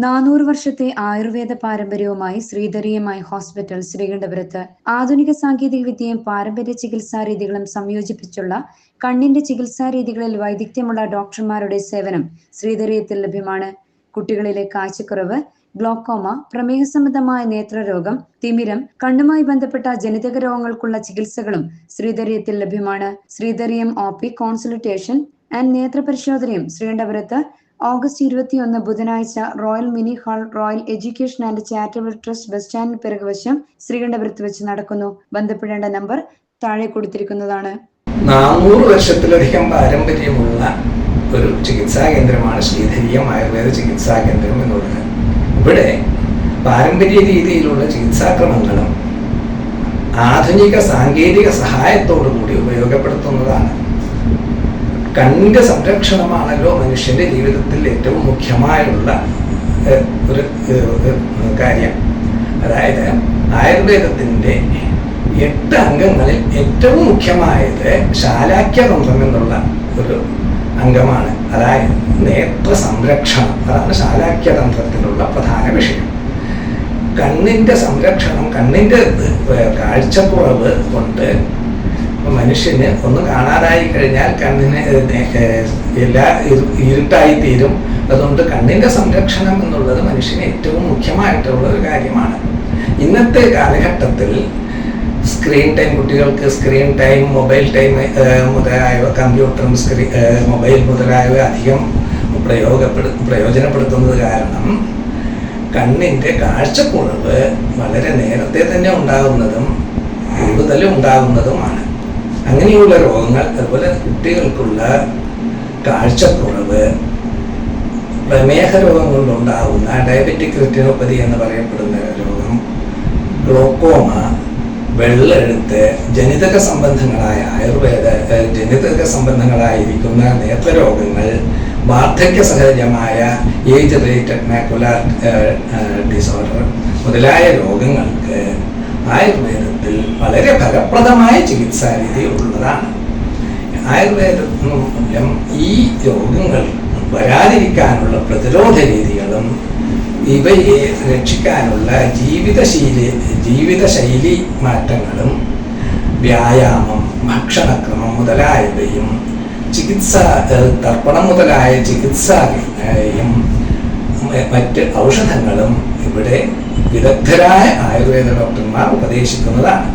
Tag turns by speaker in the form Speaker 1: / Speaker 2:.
Speaker 1: നാനൂറ് വർഷത്തെ ആയുർവേദ പാരമ്പര്യവുമായി ശ്രീധരീയമായി ഹോസ്പിറ്റൽ ശ്രീകണ്ഠപുരത്ത് ആധുനിക സാങ്കേതിക വിദ്യയും പാരമ്പര്യ ചികിത്സാ രീതികളും സംയോജിപ്പിച്ചുള്ള കണ്ണിന്റെ ചികിത്സാ രീതികളിൽ വൈദഗ്ധ്യമുള്ള ഡോക്ടർമാരുടെ സേവനം ശ്രീധരീയത്തിൽ ലഭ്യമാണ്. കുട്ടികളിലെ കാഴ്ചക്കുറവ് ഗ്ലോക്കോമ പ്രമേഹ സംബന്ധമായ നേത്രരോഗം തിമിരം കണ്ണുമായി ബന്ധപ്പെട്ട ജനിതക രോഗങ്ങൾക്കുള്ള ചികിത്സകളും ശ്രീധരീയത്തിൽ ലഭ്യമാണ്. Sreedhareeyam O P consultation and നേത്രപരിശോധനയും ശ്രീകണ്ഠപുരത്ത് ഓഗസ്റ്റ് ഇരുപത്തിയൊന്ന് ബുധനാഴ്ച royal mini hall royal education and charitable trust bus സ്റ്റാൻഡിന് പിറകുവശം ശ്രീകണ്ഠപുരത്ത് വെച്ച് നടക്കുന്നു. ബന്ധപ്പെടേണ്ട നമ്പർ താഴെ കൊടുത്തിരിക്കുന്നതാണ്.
Speaker 2: നാനൂറ് വർഷത്തിലധികം പാരമ്പര്യമുള്ള ഒരു ചികിത്സാ കേന്ദ്രമാണ് ശ്രീധരീയം ആയുർവേദ ചികിത്സാ കേന്ദ്രം എന്നുള്ളത്. ഇവിടെ പാരമ്പര്യ രീതിയിലുള്ള ചികിത്സാക്രമങ്ങളും ആധുനിക സാങ്കേതിക സഹായത്തോടു കൂടി ഉപയോഗപ്പെടുത്തുന്നതാണ്. കണ്ണിന്റെ സംരക്ഷണമാണല്ലോ മനുഷ്യന്റെ ജീവിതത്തിൽ ഏറ്റവും മുഖ്യമായുള്ള ഒരു കാര്യം. അതായത് ആയുർവേദത്തിന്റെ എട്ട് അംഗങ്ങളിൽ ഏറ്റവും മുഖ്യമായത് ശാലാക്യതന്ത്രം എന്നുള്ള ഒരു അംഗമാണ്. അതായത് നേത്ര സംരക്ഷണം. അതാണ് ശാലാക്യതന്ത്രത്തിലുള്ള പ്രധാന വിഷയം. കണ്ണിന്റെ സംരക്ഷണം കണ്ണിന്റെ കാഴ്ചക്കുറവ് കൊണ്ട് മനുഷ്യന് ഒന്ന് കാണാതായി കഴിഞ്ഞാൽ കണ്ണിന് എല്ലാ ഇരുട്ടായി തീരും. അതുകൊണ്ട് കണ്ണിന്റെ സംരക്ഷണം എന്നുള്ളത് മനുഷ്യന് ഏറ്റവും മുഖ്യമായിട്ടുള്ള ഒരു കാര്യമാണ്. ഇന്നത്തെ കാലഘട്ടത്തിൽ സ്ക്രീൻ ടൈം കുട്ടികൾക്ക് സ്ക്രീൻ ടൈം മൊബൈൽ ടൈം മുതലായവ കമ്പ്യൂട്ടറും സ്ക്രീ മൊബൈൽ മുതലായവ അധികം പ്രയോഗപ്പെടു പ്രയോജനപ്പെടുത്തുന്നത് കാരണം കണ്ണിന്റെ കാഴ്ചക്കുറവ് വളരെ നേരത്തെ തന്നെ ഉണ്ടാകുന്നതും കൂടുതലും ഉണ്ടാകുന്നതുമാണ്. അങ്ങനെയുള്ള രോഗങ്ങൾ അതുപോലെ കുട്ടികൾക്കുള്ള കാഴ്ചക്കുറവ് പ്രമേഹ രോഗം കൊണ്ടുണ്ടാവുന്ന ഡയബറ്റിക് റെറ്റിനോപ്പതി എന്ന് പറയപ്പെടുന്ന രോഗം ഗ്ലോക്കോമ വെള്ളെഴുത്ത് ജനിതക സംബന്ധങ്ങളായ ആയുർവേദ ജനിതക സംബന്ധങ്ങളായിരിക്കുന്ന നേത്രരോഗങ്ങൾ വാർദ്ധക്യ സഹജമായ ഏജ് റിലേറ്റഡ് മാക്കുലാർ ഡിസോർഡർ മുതലായ രോഗങ്ങൾക്ക് ആയുർവേദത്തിൽ വളരെ ഫലപ്രദമായ ചികിത്സാരീതി ഉള്ളതാണ്. ആയുർവേദം മൂലം ഈ രോഗങ്ങൾ വരാതിരിക്കാനുള്ള പ്രതിരോധ രീതികളും ഇവയെ രക്ഷിക്കാനുള്ള ജീവിതശീലി ജീവിതശൈലി മാറ്റങ്ങളും വ്യായാമം ഭക്ഷണക്രമം മുതലായവയും ചികിത്സ തർപ്പണം മുതലായ ചികിത്സയും മറ്റ് ഔഷധങ്ങളും ഇവിടെ വിദഗ്ധരായ ആയുർവേദ ഡോക്ടർമാർ ഉപദേശിക്കുന്നതാണ്.